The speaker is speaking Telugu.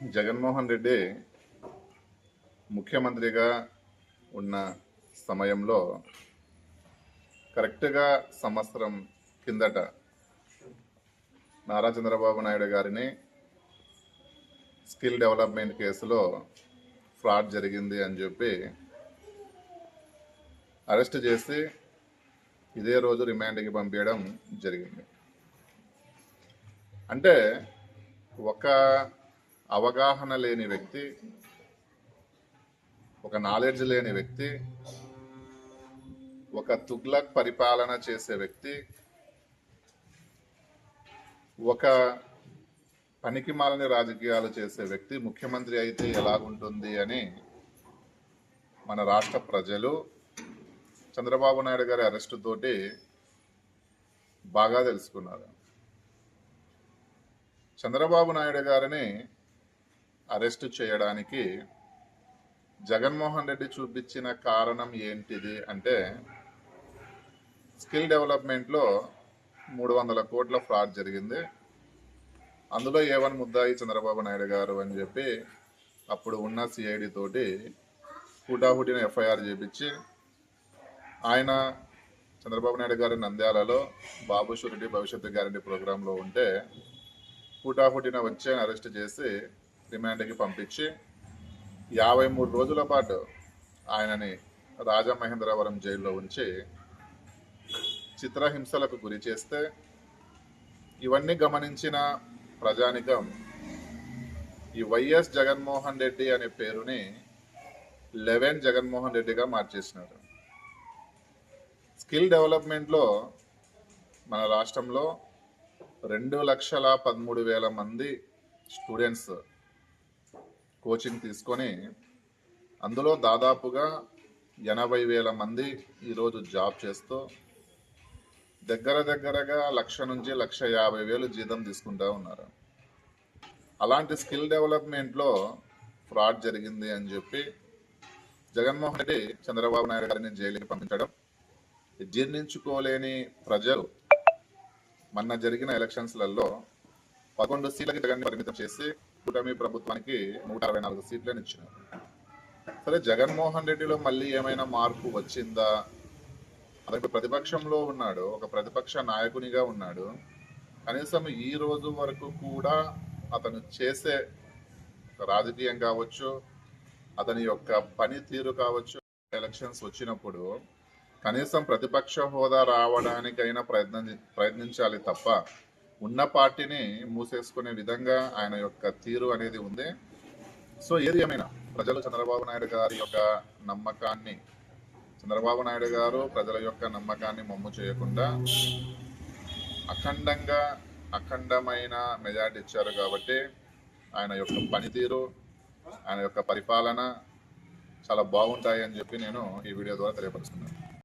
జగన్మోహన్ రెడ్డి ముఖ్యమంత్రిగా ఉన్న సమయంలో కరెక్ట్గా సంవత్సరం కిందట నారా చంద్రబాబు నాయుడు గారిని స్కిల్ డెవలప్మెంట్ కేసులో ఫ్రాడ్ జరిగింది అని చెప్పి అరెస్ట్ చేసి ఇదే రోజు రిమాండ్కి పంపించడం జరిగింది. అంటే ఒక అవగాహన లేని వ్యక్తి ఒక నాలెడ్జ్ లేని వ్యక్తి ఒక తుగ్లక్ పరిపాలన చేసే వ్యక్తి ఒక పనికిమాలని రాజకీయాలు చేసే వ్యక్తి ముఖ్యమంత్రి అయితే ఎలాగుంటుంది అని మన రాష్ట్ర ప్రజలు చంద్రబాబు నాయుడు గారి అరెస్టు తోటి బాగా తెలుసుకున్నారు. చంద్రబాబు నాయుడు గారిని అరెస్ట్ చేయడానికి జగన్మోహన్ రెడ్డి చూపించిన కారణం ఏంటిది అంటే స్కిల్ డెవలప్మెంట్లో మూడు వందల కోట్ల ఫ్రాడ్ జరిగింది. అందులో ఏవన్ ముద్దాయి చంద్రబాబు నాయుడు గారు అని చెప్పి అప్పుడు ఉన్న సిఐడి తోటి హుటాహుటిన ఎఫ్ఐఆర్ చేపించి ఆయన చంద్రబాబు నాయుడు గారి నంద్యాలలో బాబు షూరిటీ భవిష్యత్తు గ్యారంటీ ప్రోగ్రాంలో ఉంటే హుటాహుటిన వచ్చి అరెస్ట్ చేసి రిమాండ్కి పంపించి యాభై మూడు రోజుల పాటు ఆయనని రాజమహేంద్రవరం జైల్లో ఉంచి చిత్రహింసలకు గురి చేస్తే ఇవన్నీ గమనించిన ప్రజానికం ఈ వైఎస్ జగన్మోహన్ రెడ్డి అనే పేరుని లెవెన్ జగన్మోహన్ రెడ్డిగా మార్చేసినారు. స్కిల్ డెవలప్మెంట్లో మన రాష్ట్రంలో రెండు లక్షల పదమూడు వేల మంది స్టూడెంట్స్ కోచింగ్ తీసుకొని అందులో దాదాపుగా ఎనభై వేల మంది ఈరోజు జాబ్ చేస్తూ దగ్గర దగ్గరగా లక్ష నుంచి లక్ష యాభై వేలు జీతం తీసుకుంటూ ఉన్నారు. అలాంటి స్కిల్ డెవలప్మెంట్లో ఫ్రాడ్ జరిగింది అని చెప్పి జగన్మోహన్ రెడ్డి చంద్రబాబు నాయుడు గారిని జైలుకి పంపించడం జీర్ణించుకోలేని ప్రజలు మొన్న జరిగిన ఎలక్షన్స్లలో పదకొండు సీట్లకి జగన్ పరిమితం చేసి కూటమి ప్రభుత్వానికి నూట అరవై నాలుగు సీట్లను ఇచ్చినారు. సరే జగన్మోహన్ రెడ్డిలో మళ్ళీ ఏమైనా మార్పు వచ్చిందా? అతను ప్రతిపక్షంలో ఉన్నాడు ఒక ప్రతిపక్ష నాయకునిగా ఉన్నాడు. కనీసం ఈ రోజు వరకు కూడా అతను చేసే రాజకీయం కావచ్చు అతని యొక్క పనితీరు కావచ్చు ఎలక్షన్స్ వచ్చినప్పుడు కనీసం ప్రతిపక్ష హోదా రావడానికైనా ప్రయత్నం ప్రయత్నించాలి తప్ప ఉన్న పార్టీని మూసేసుకునే విధంగా ఆయన యొక్క తీరు అనేది ఉంది. సో ఏది ఏమైనా ప్రజలు చంద్రబాబు నాయుడు గారి యొక్క నమ్మకాన్ని చంద్రబాబు నాయుడు గారు ప్రజల యొక్క నమ్మకాన్ని మమ్ము చేయకుండా అఖండంగా అఖండమైన మెజార్టీ ఇచ్చారు కాబట్టి ఆయన యొక్క పనితీరు ఆయన యొక్క పరిపాలన చాలా బాగుంటాయి అని చెప్పి నేను ఈ వీడియో ద్వారా తెలియపరుస్తున్నాను.